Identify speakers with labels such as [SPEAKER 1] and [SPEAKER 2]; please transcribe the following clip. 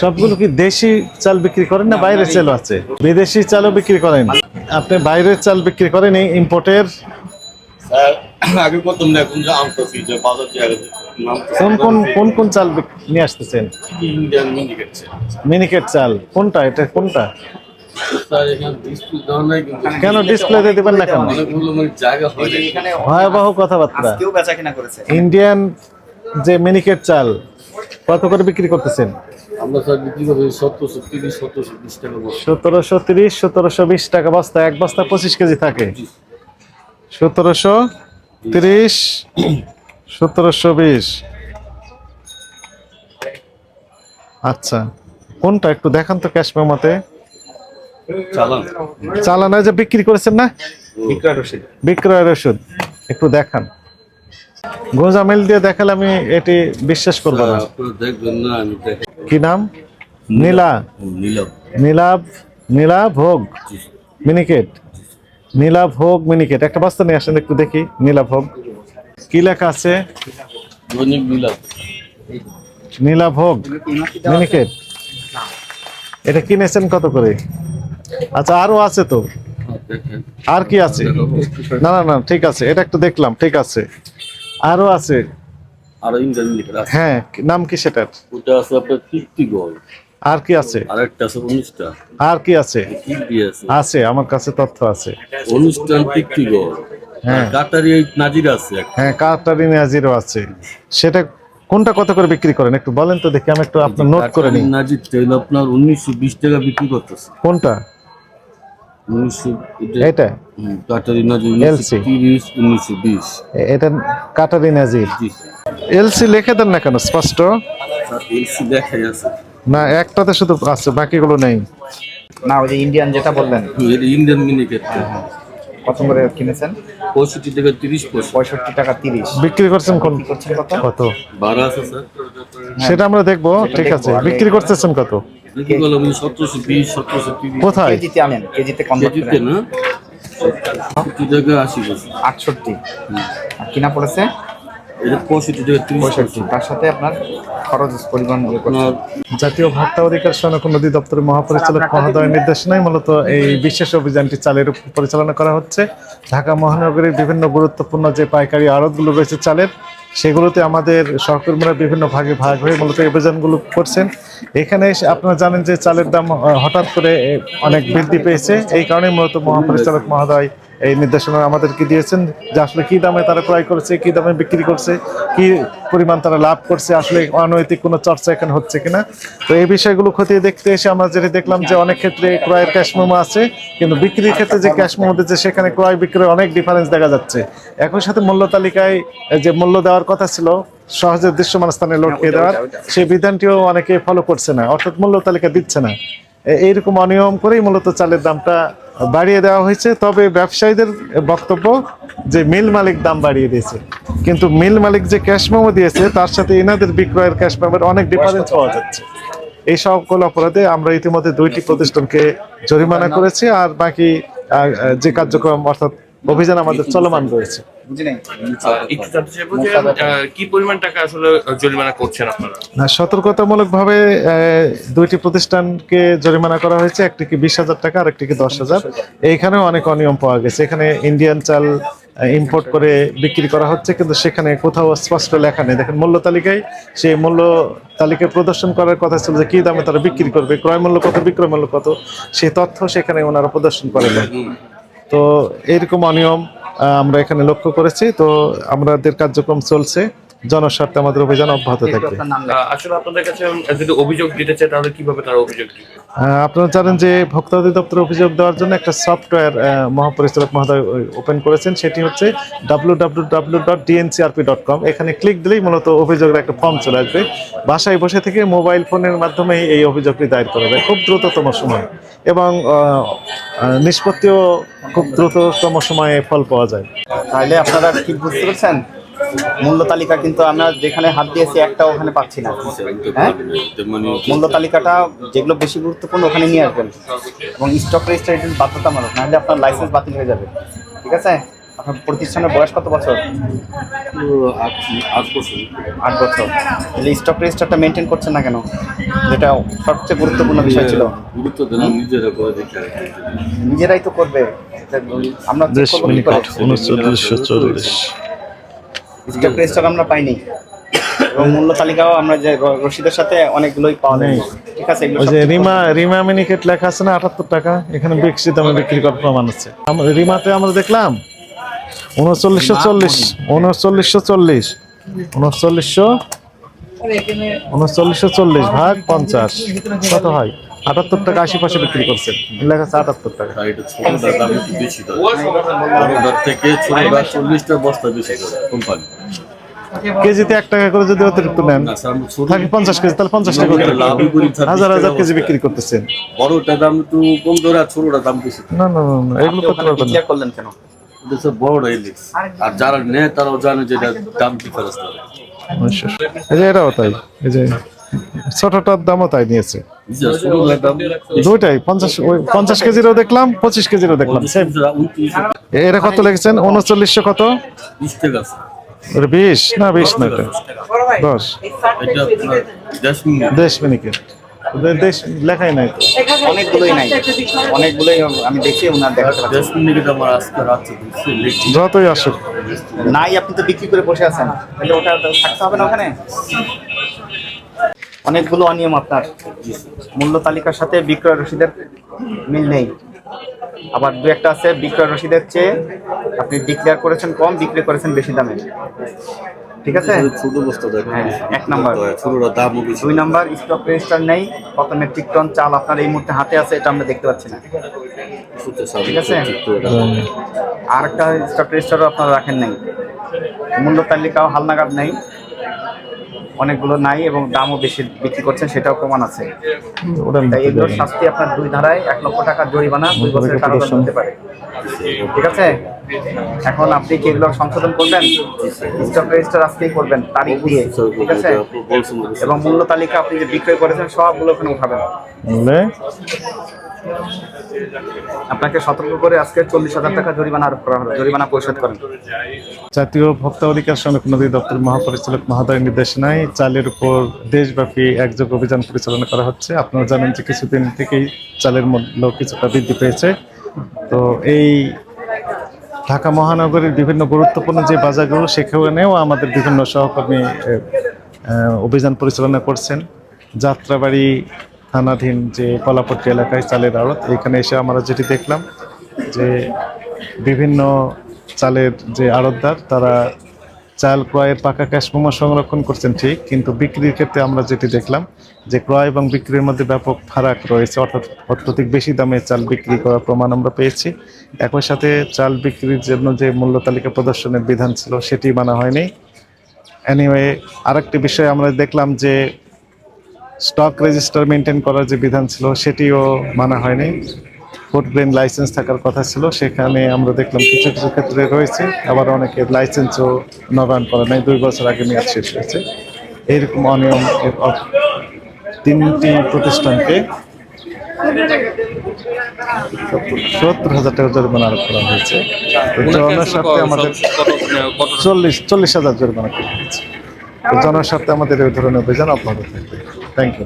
[SPEAKER 1] সবগুলো কি দেশি চাল বিক্রি করেন না বাইরের চাল আছে? বিদেশি চালও বিক্রি করেন? আপনি বাইরের চাল বিক্রি করেন এই ইম্পোর্টের
[SPEAKER 2] আগে প্রথম না যে আনতেছি যে বাজার
[SPEAKER 1] কোন কোন কোন কোন চাল নিয়ে আসতেছেন?
[SPEAKER 2] ইন্ডিয়ান মিনিকেট
[SPEAKER 1] মিনিকেট চাল। কোনটা? এটা কোনটা? কেন ডিসপ্লেতে দিবেন না কেন? ভয়াবহ কথাবার্তা।
[SPEAKER 3] আজকেও বেচা কিনা করেছে।
[SPEAKER 1] ইন্ডিয়ান যে মিনিকেট চাল কত করে বিক্রি করতেছেন?
[SPEAKER 2] আমরা স্যার বিক্রি করি সত্তরশো তিরিশ সত্তরশো বিশ টাকা
[SPEAKER 1] সতেরোশো তিরিশ সতেরোশো বিশ টাকা বস্তা এক বস্তা পঁচিশ কেজি থাকে। সতেরোশো তিরিশ সতেরোশো বিশ। আচ্ছা কোনটা একটু দেখান তো ক্যাশ মেমোতে।
[SPEAKER 2] চালান।
[SPEAKER 1] চালানা যে বিক্রি করেছেন না?
[SPEAKER 3] বিক্রয় রসিদ।
[SPEAKER 1] বিক্রয়ের ওষুধ একটু দেখান। গোজামিল দিয়ে দেখালে আমি এটি বিশ্বাস করব না। কি নাম? নীলা। নীলাভ নীলা ভোগ। মিনিকেট। নীলা ভোগ মিনিকেট। একটা বস্তা নিয়ে আসেন একটু দেখি। নীলা ভোগ। কি লেখা আছে? নীলা ভোগ মিনিকেট। এটা কিনেছেন কত করে? আচ্ছা আরও আছে তো। আর কি আছে? না না না ঠিক আছে। এটা একটু দেখলাম ঠিক আছে। আরও আছে।
[SPEAKER 2] আর ইন্ডিয়ান মিনিকেট আছে
[SPEAKER 1] হ্যাঁ নাম কি সেটার?
[SPEAKER 2] ওটা আছে আপনার তৃপ্তি গোল
[SPEAKER 1] আর কি আছে?
[SPEAKER 2] আর একটা আছে অনুষ্ঠান
[SPEAKER 1] আর কি আছে?
[SPEAKER 2] আছে।
[SPEAKER 1] আমার কাছে তথ্য আছে।
[SPEAKER 2] অনুষ্ঠান তৃপ্তি গোল
[SPEAKER 1] হ্যাঁ।
[SPEAKER 2] কাটারি নাজির আছে
[SPEAKER 1] হ্যাঁ কাটারি নাজিরও আছে। সেটা কোনটা কত করে বিক্রি করেন? একটু বলেন তো দেখি আমি একটু আপনার নোট করে নিই।
[SPEAKER 2] নাজির তেল আপনার উনিশশো বিশ টাকা বিক্রি করতেছে।
[SPEAKER 1] কোনটা? এটা
[SPEAKER 2] কাটারি নাজির
[SPEAKER 1] এলসি। লিখে দেন না কেন? স্পষ্ট? না একটাতে শুধু আছে বাকিগুলো নেই।
[SPEAKER 3] না ওই যে ইন্ডিয়ান যেটা বললেন।
[SPEAKER 2] ইন্ডিয়ান মিনিকেট
[SPEAKER 3] কত করে কিনেছেন?
[SPEAKER 2] পঁয়ষট্টি টাকা তিরিশ
[SPEAKER 3] পঁয়ষট্টি টাকা তিরিশ।
[SPEAKER 1] বিক্রি করছেন কোন?
[SPEAKER 3] করছেন কত?
[SPEAKER 1] কত?
[SPEAKER 2] বারো আছে স্যার।
[SPEAKER 1] সেটা আমরা দেখব। ঠিক আছে। বিক্রি করতেছেন কত? কোথায়?
[SPEAKER 3] কেজিতে আনেন। কেজিতে কনভার্ট
[SPEAKER 2] কেজিতে
[SPEAKER 3] করে
[SPEAKER 2] না? সত্তর টাকা আশি
[SPEAKER 3] আটষট্টি। আর কিনা পড়েছে?
[SPEAKER 2] এটা পঁয়ষট্টি টাকা
[SPEAKER 3] পঁয়ষট্টি। তার সাথে আপনার খরচ পরিমাণ ইয়ে
[SPEAKER 1] জাতীয় ভোক্তা অধিকার সংরক্ষণ নদী দপ্তরের মহাপরিচালক মহোদয়ের নির্দেশনায় মূলত এই বিশেষ অভিযানটি চালের পরিচালনা করা হচ্ছে। ঢাকা মহানগরীর বিভিন্ন গুরুত্বপূর্ণ যে পাইকারি আড়তগুলো রয়েছে চালের সেগুলোতে আমাদের সহকর্মীরা বিভিন্ন ভাগে ভাগ হয়ে মূলত এই অভিযানগুলো করছেন। এখানে এসে আপনারা জানেন যে চালের দাম হঠাৎ করে অনেক বৃদ্ধি পেয়েছে। এই কারণে মূলত মহাপরিচালক মহোদয় এই নির্দেশনা আমাদেরকে দিয়েছেন? যে আসলে কি দামে তারা ক্রয় করছে কি দামে বিক্রি করছে কি পরিমাণ তারা লাভ করছে আসলে অনৈতিক কোনো চর্চা এখানে হচ্ছে কিনা? তো এই বিষয়গুলো খতিয়ে দেখতে এসে আমরা যেটা দেখলাম যে অনেক ক্ষেত্রে ক্রয়ের ক্যাশ মেমো আছে কিন্তু বিক্রির ক্ষেত্রে যে ক্যাশ মেমো দিচ্ছে সেখানে ক্রয় বিক্রয় অনেক ডিফারেন্স দেখা যাচ্ছে। একই সাথে মূল্য তালিকায় যে মূল্য দেওয়ার কথা ছিল সহজে দৃশ্যমান স্থানে লটকিয়ে দেওয়ার সেই বিধানটিও অনেকে ফলো করছে না অর্থাৎ মূল্য তালিকা দিচ্ছে না। এইরকম অনিয়ম করেই মূলত চালের দামটা বাড়িয়ে দেওয়া হয়েছে। তবে ব্যবসায়ীদের বক্তব্য যে মিল মালিক দাম বাড়িয়ে দিয়েছে। কিন্তু মিল মালিক যে ক্যাশ মেমো দিয়েছে তার সাথে এনাদের বিক্রয়ের ক্যাশ মেমোর অনেক ডিফারেন্স পাওয়া যাচ্ছে। এই সকল অপরাধে আমরা ইতিমধ্যে দুইটি প্রতিষ্ঠানকে জরিমানা করেছি আর বাকি যে কার্যক্রম অর্থাৎ অভিযান আমাদের চলমান রয়েছে।
[SPEAKER 3] বুঝি নাই?
[SPEAKER 4] একটু জানতে চাইব যে আহ, কি পরিমাণ টাকা আসলে জরিমানা করছেন আপনারা?
[SPEAKER 1] না সতর্কতামূলকভাবে আহ, দুইটি প্রতিষ্ঠানকে জরিমানা করা হয়েছে একটিকে বিশ হাজার টাকা আর একটিকে দশ হাজার। এইখানেও অনেক অনিয়ম পাওয়া গেছে। এখানে ইন্ডিয়ান চাল ইম্পোর্ট করে বিক্রি করা হচ্ছে কিন্তু সেখানে কোথাও স্পষ্ট লেখা নেই। দেখেন মূল্য তালিকায় সেই মূল্য তালিকায় প্রদর্শন করার কথা ছিল যে কি দামে তারা বিক্রি করবে ক্রয় মূল্য কত বিক্রয় মূল্য কত সেই তথ্য সেখানে ওনারা প্রদর্শন করেন তো এরকম অনিয়ম আমরা এখানে লক্ষ্য করেছি। তো আমাদের কার্যক্রম চলছে। জনস্বার্থে আমাদের অভিযান অব্যাহত থাকবে।
[SPEAKER 4] আসলে আপনাদের কাছে যদি অভিযোগ দিতে চায়, তাহলে কীভাবে তারা অভিযোগ
[SPEAKER 1] আপনারা জানেন যে ভোক্তা অধিদপ্তর অভিযোগ দেওয়ার জন্য একটা সফটওয়্যার মহাপরিচালক মহোদয় ওপেন করেছেন। সেটি হচ্ছে ডাব্লিউ ডট ডট কম এখানে ক্লিক দিলেই মূলত অভিযোগের একটা ফর্ম চলে আসবে। বাসায় বসে থেকে মোবাইল ফোনের মাধ্যমে এই অভিযোগটি দায়ের করা যায়। খুব দ্রুততম সময় এবং নিষ্পত্তিও খুব দ্রুততম সময়ে ফল পাওয়া যায়।
[SPEAKER 3] তাহলে আপনারা ঠিক বুঝতে পারছেন? মূল্য তালিকা কিন্তু আমরা যেখানে হাত দিয়েছি একটা ওখানে পাচ্ছি না। হ্যাঁ? মূল্য তালিকাটা যেগুলো বেশি গুরুত্বপূর্ণ ওখানে নিয়ে আসবেন। এবং স্টক রেজিস্ট্রেশন বাধ্যতামূলক নাহলে আপনার লাইসেন্স বাতিল হয়ে যাবে। ঠিক আছে? আপনার প্রতিষ্ঠানের বয়স কত বছর?
[SPEAKER 2] আট বছর।
[SPEAKER 3] আট বছর। তাহলে স্টক রেজিস্টারটা মেনটেন করছেন না কেন? যেটা সবচেয়ে গুরুত্বপূর্ণ বিষয় ছিল।
[SPEAKER 2] গুরুত্ব
[SPEAKER 3] নিজেরাই তো করবে। আমরা স্টক রেজিস্টার আমরা পাইনি। এবং মূল্য তালিকাও আমরা যে রশিদের রসিদের সাথে অনেকগুলোই পাওয়া যায়। ঠিক আছে এগুলো
[SPEAKER 1] ওই যে রিমা রিমা মিনিকেট লেখা আছে না আটাত্তর টাকা? এখানে বিক্রি দামে বিক্রি করার প্রমাণ আছে। আমরা রিমাতে আমরা দেখলাম উনচল্লিশশো চল্লিশ উনচল্লিশশো চল্লিশ উনচল্লিশশো উনচল্লিশশো চল্লিশ ভাগ পঞ্চাশ। কত হয়? আটাত্তর টাকা আশি পয়সা বিক্রি করছেন। লেখা আছে আটাত্তর টাকা।
[SPEAKER 2] ছোটটা
[SPEAKER 1] কেজিতে এক টাকা করে যদি অতিরিক্ত নেন থাকে পঞ্চাশ কেজি তাহলে পঞ্চাশ টাকা হাজার হাজার কেজি বিক্রি করতেছেন।
[SPEAKER 2] বড়টার দাম একটু কম ধরে আর ছোটটার দাম বেশি।
[SPEAKER 1] না না না এগুলো করতে পারবেন না।
[SPEAKER 3] করলেন কেন?
[SPEAKER 2] বড়টা ইলিশ আর যারা নেয় তারাও জানে যে দাম থাকে
[SPEAKER 1] অবশ্যই। এই যে এটাও তাই। এই যে ছোটটার দামও তাই নিয়েছে? দুইটাই পঞ্চাশ ওই পঞ্চাশ কেজিরও দেখলাম পঁচিশ কেজিরও দেখলাম এরা কত লেগেছেন উনচল্লিশশো কত?
[SPEAKER 2] বিশ?
[SPEAKER 1] না বিশ না দশ।
[SPEAKER 2] দেশ মিনিট
[SPEAKER 1] দেশ লেখাই নাই তো।
[SPEAKER 3] অনেকগুলোই নাই। অনেকগুলোই আমি দেখি ওনার
[SPEAKER 2] লেখি
[SPEAKER 1] যতই আসুক।
[SPEAKER 3] নাই আপনি তো বিক্রি করে বসে আছেন। তাহলে ওটা তো থাকতে হবে না ওখানে? অনেকগুলো অনিয়ম আপনার। মূল্য তালিকার সাথে বিক্রয় রসিদের মিল নেই। আবার দু একটা আছে বিক্রয় রসিদের চেয়ে আপনি ডিক্লেয়ার করেছেন কম বিক্রি করেছেন বেশি দামে। ঠিক আছে?
[SPEAKER 2] ছোট বস্তা দেখেন
[SPEAKER 3] হ্যাঁ, এক নাম্বার।
[SPEAKER 2] ছোটটা দাম বেশি
[SPEAKER 3] দুই নাম্বার স্টক রেজিস্টার নেই। কত মেট্রিক টন চাল আপনার এই মুহূর্তে হাতে আছে এটা আমরা দেখতে পাচ্ছি না। ঠিক আছে? আর একটা স্টক রেজিস্টারও আপনারা রাখেন নাই। মূল্য তালিকাও হালনাগাদ নেই। অনেকগুলো নাই এবং দামও বেশি বিক্রি করছেন সেটাও প্রমাণ আছে। তাই এগুলোর শাস্তি আপনার দুই ধারায় এক লক্ষ টাকা জরিমানা দুই বছরের কারাদণ্ড হতে পারে। ঠিক আছে? এখন আপনি কি এগুলো সংশোধন করবেন? স্টক রেজিস্টার আজকেই করবেন তারিখ দিয়ে ঠিক আছে? এবং মূল্য তালিকা আপনি যে বিক্রয় করেছেন সবগুলো ওখানে উঠাবেন? আপনাকে সতর্ক করে আজকে চল্লিশ হাজার টাকা জরিমানা আরোপ করা হলো। জরিমানা পরিশোধ করেন।
[SPEAKER 1] জাতীয় ভোক্তা অধিকার সংরক্ষণ দপ্তর মহাপরিচালক মহোদয়ের নির্দেশনায় চালের উপর দেশব্যাপী একযোগ অভিযান পরিচালনা করা হচ্ছে। আপনারা জানেন যে কিছুদিন থেকেই চালের মূল্য কিছুটা বৃদ্ধি পেয়েছে। তো এই ঢাকা মহানগরীর বিভিন্ন গুরুত্বপূর্ণ যে বাজারগুলো, সেখানেও আমাদের বিভিন্ন সহকর্মী অভিযান পরিচালনা করছেন। যাত্রাবাড়ি থানাধীন যে কলাপট্টি এলাকায় চালের আড়ত, এখানে এসে আমরা যেটি দেখলাম যে বিভিন্ন চালের যে আড়তদার, তারা চাল ক্রয়ের পাকা ক্যাশ মোমো সংরক্ষণ করছেন ঠিক, কিন্তু বিক্রির ক্ষেত্রে আমরা যেটি দেখলাম যে ক্রয় এবং বিক্রির মধ্যে ব্যাপক ফারাক রয়েছে, অর্থাৎ অত্যধিক বেশি দামে চাল বিক্রি করার প্রমাণ আমরা পেয়েছি। একই সাথে চাল বিক্রির জন্য যে মূল্য তালিকা প্রদর্শনের বিধান ছিল, সেটি মানা হয়নি। এনিওয়ে আরেকটি বিষয় আমরা দেখলাম যে স্টক রেজিস্টার মেনটেন করার যে বিধান ছিল সেটিও মানা হয়নি। ফুড গ্রেন লাইসেন্স থাকার কথা ছিল সেখানে আমরা দেখলাম কিছু কিছু ক্ষেত্রে রয়েছে আবার অনেকে লাইসেন্সও নবায়ন করা নাই দুই বছর আগে মেয়াদ শেষ হয়েছে। এইরকম অনিয়ম এর তিনটি প্রতিষ্ঠানকে সত্তর হাজার টাকা জরিমানা আরোপ করা হয়েছে। জনস্বার্থে আমাদের চল্লিশ চল্লিশ হাজার জরিমানা করা হয়েছে। জনস্বার্থে আমাদের এই ধরনের অভিযান অব্যাহত থাকবে। Thank you